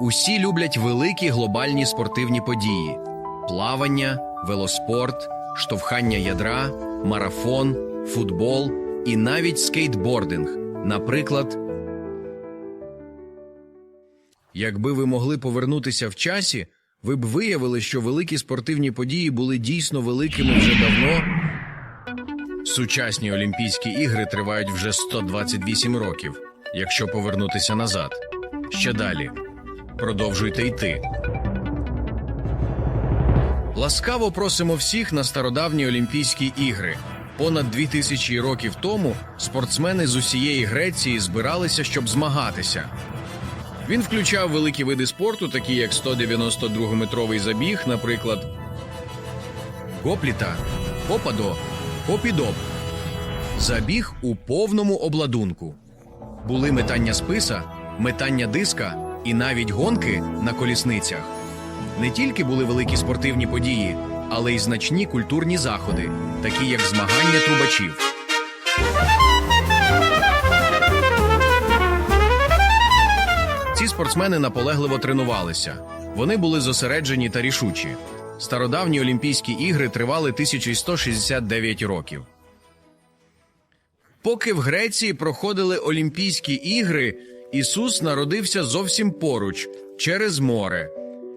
Усі люблять великі глобальні спортивні події: плавання, велоспорт, штовхання ядра, марафон, футбол і навіть скейтбординг. Наприклад, якби ви могли повернутися в часі, ви б виявили, що великі спортивні події були дійсно великими вже давно. Сучасні Олімпійські ігри тривають вже 128 років, якщо повернутися назад. Ще далі. Продовжуйте йти. Ласкаво просимо всіх на стародавні Олімпійські ігри. Понад дві тисячі років тому спортсмени з усієї Греції збиралися, щоб змагатися. Він включав великі види спорту, такі як 192-метровий забіг, наприклад, гопліта, попадо, попідоп. Забіг у повному обладунку. Були метання списа, метання диска і навіть гонки на колісницях. Не тільки були великі спортивні події, але й значні культурні заходи, такі як змагання трубачів. Ці спортсмени наполегливо тренувалися. Вони були зосереджені та рішучі. Стародавні Олімпійські ігри тривали 1169 років. Поки в Греції проходили Олімпійські ігри, Ісус народився зовсім поруч, через море.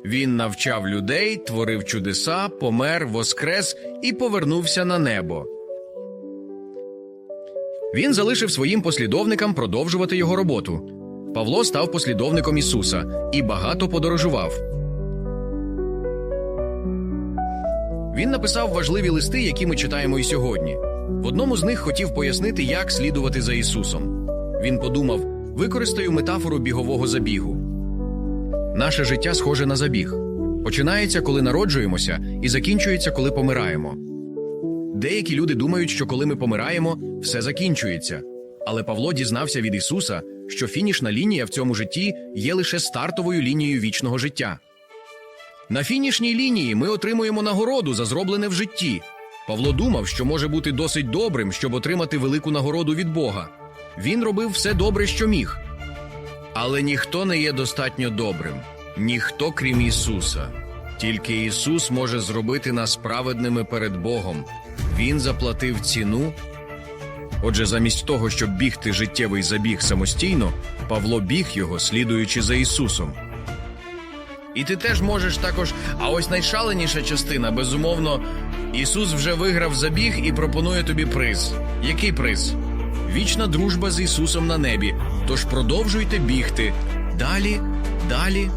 Він навчав людей, творив чудеса, помер, воскрес і повернувся на небо. Він залишив своїм послідовникам продовжувати його роботу. Павло став послідовником Ісуса і багато подорожував. Він написав важливі листи, які ми читаємо і сьогодні. В одному з них хотів пояснити, як слідувати за Ісусом. Він подумав: використаю метафору бігового забігу. Наше життя схоже на забіг. Починається, коли народжуємося, і закінчується, коли помираємо. Деякі люди думають, що коли ми помираємо, все закінчується. Але Павло дізнався від Ісуса, що фінішна лінія в цьому житті є лише стартовою лінією вічного життя. На фінішній лінії ми отримуємо нагороду за зроблене в житті. Павло думав, що може бути досить добрим, щоб отримати велику нагороду від Бога. Він робив все добре, що міг. Але ніхто не є достатньо добрим, ніхто крім Ісуса. Тільки Ісус може зробити нас праведними перед Богом. Він заплатив ціну. Отже, замість того, щоб бігти життєвий забіг самостійно, Павло біг його, слідуючи за Ісусом. І ти теж можеш також. А ось найшаленіша частина, безумовно, Ісус вже виграв забіг і пропонує тобі приз. Який приз? Вічна дружба з Ісусом на небі. Тож продовжуйте бігти. Далі, далі